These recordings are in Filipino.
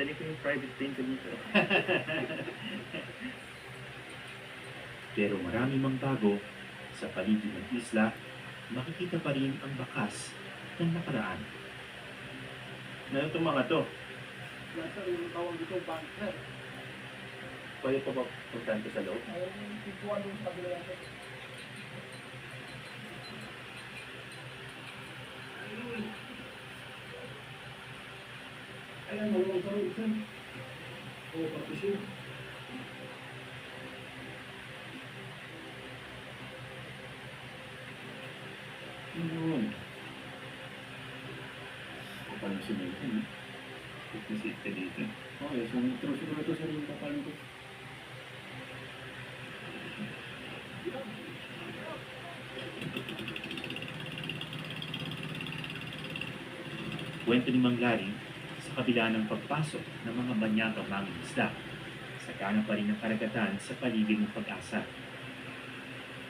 dali ko yung private plane ko dito. Pero marami mang bago, sa paligid ng isla, makikita pa rin ang bakas ng nakaraan. Ano itong mga to? Nasa yung tawag dito, bunker. Pwede pa ba puntahan ko sa loob? Ayun yung tipuan doon sa kabila yan. Maluwag sa rin, sir. Oo, partition. Yun. O paano sumita, no? Ipisit ka dito. Okay, so metro siguro ito, sir, yung kapal nito. Kwento ni Mang Larry, sa kabila ng pagpasok ng mga banyakang manging isda, sakana pa rin ang karagatan sa paligid ng pag-asa.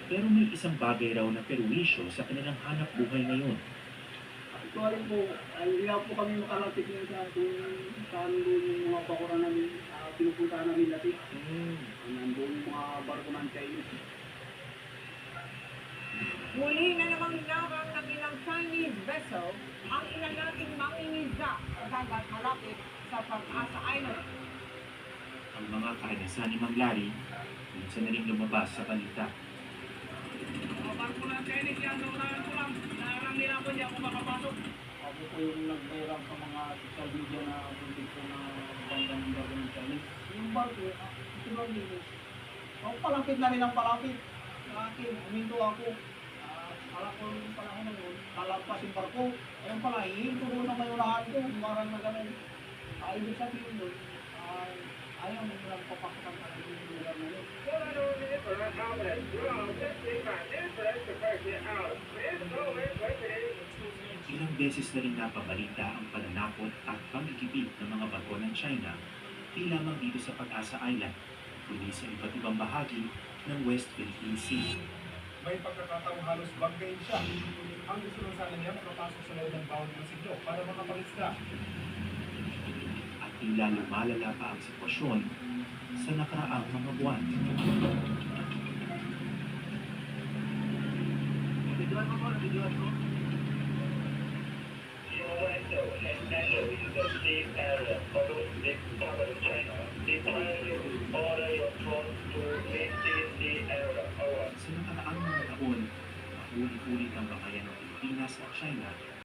Pero may isang bagay raw na perwisyo sa kanilang hanap buhay ngayon. Actually po, ay, hindi nga po kami makarating sa kung saan doon yung mga bakuran namin, uh, pinupuntahan namin dati. Hmm. Nandun yung mga barko ng Chinese. Muli na namang larang ng ilang Chinese vessel ang ilan nating mangingisda sa dagat malapit sa Pag-asa Island. Ang mga karanasan ni Mang Larry, minsan na rin lumabas sa balita. Mga barko ng Chinese yan, naunahan ko lang. Narang nila ako, hindi ako makapasok. Ako po yung nagbayram sa mga social media na buntik ko na bangga ng barko ng Chinese. Yung barko, ah, ito lang yun. Ako palapit na rin ang palapit. Sa akin, huminto ako. Ah, Kala ko yung panahon na yun, kalagpas yung barko. Ayun pala, hihinto ko na may unahan ko. Marang na ganun. Ah, ibig sabihin doon, ay ayaw mo nilang papasokan sa yung lugar na yun. Ilang beses na rin napabalita ang pananakot at pangigipit ng mga barko ng China, di lamang dito sa Pag-asa Island, kundi sa iba't ibang bahagi ng West Philippine Sea. may pagkakataong halos banggain siya. Ang gusto lang sana niya makapasok sa loob ng bawat ng siglo para makapangisda. Tila lumalala pa ang sitwasyon sa nakaraang mga buwan. Sa nakaraang mga taon, ulit-ulit ang bakayan ng Pilipinas at China